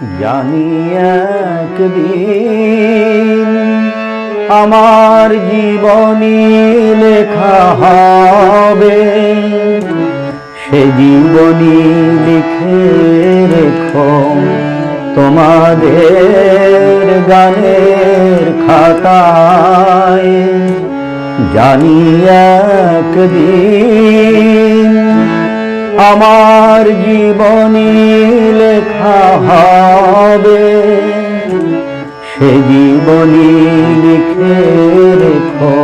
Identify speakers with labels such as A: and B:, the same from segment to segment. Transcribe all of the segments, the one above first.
A: জানি একদিন আমার জীবনী লেখা হবে। সে জীবনী লিখে রেখো তোমাদের গানের খাতায়। জানি একদিন আমার জীবনী লেখা হবে। সে জীবনী লিখে রেখো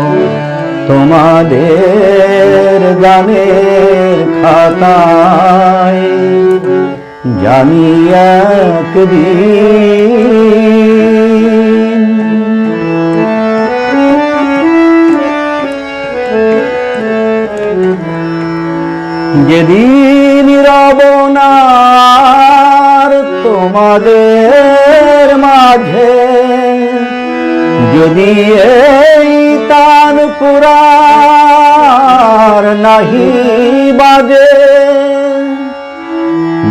A: তোমাদের গানের খাতায়। জানি একদিন যেদিন রবনার তোমাদের মাঝে, যদি এই তান পুরার নাহি বাজে,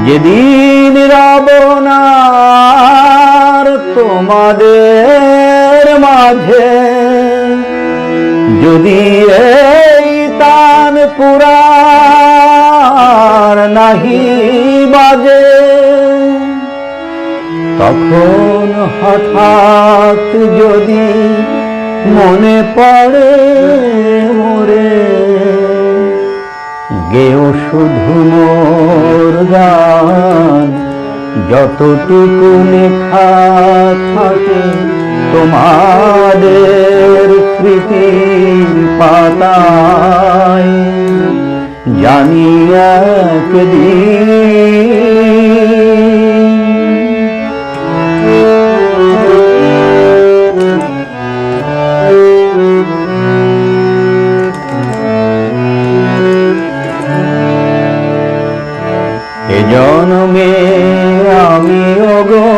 A: যেদিন রবনার তোমাদের মাঝে, যদি এই তান পুরার নাহি বাজে। তখন হঠাৎ যদি মনে পড়ে মোরে গেও শুধু মোর গান, যতটুকু লেখা থাকে তোমাদের স্মৃতির পাতায়। জানি একদিন এ জন্মে আমি ওগো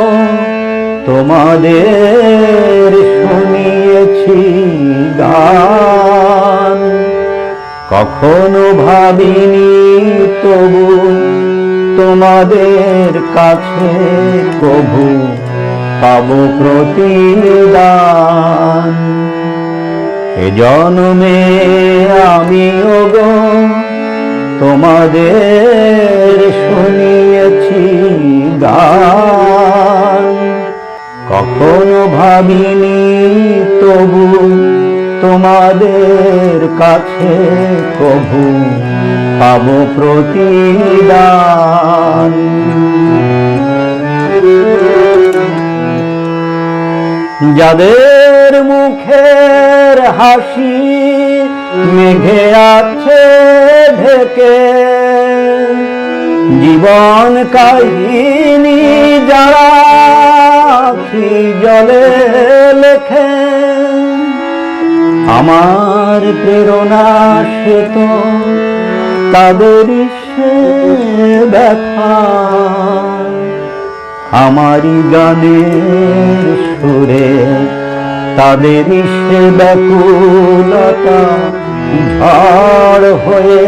A: তোমাদের শুনিয়েছি গান কখনো ভাবিনি তবু তোমাদের কাছে কভু পাব প্রতিদান। এ জন্মে আমি ওগো তোমাদের শুনিয়েছি গান। কখনো ভাবিনি তবু তোমাদের কাছে কভু পাব প্রতিদান। যাদের মুখের হাসি মেঘে আছে ঢেকে, জীবন কাহিনী যারা জলে লেখে আমার প্রেরণা সে তো তাদেরই সে ব্যথা। আমারই গানের সুরে তাদের সে ব্যাকুলতা ঝড় হয়ে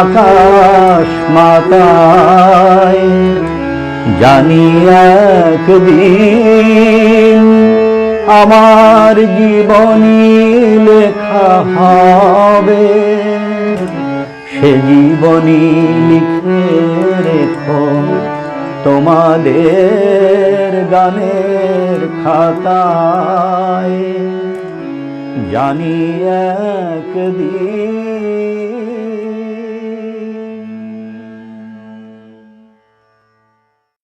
A: আকাশ মাতায়। জানি একদিন আমার জীবনী লেখা হবে। সে জীবনী লিখে রেখো তোমাদের গানের খাতায়। জানি একদিন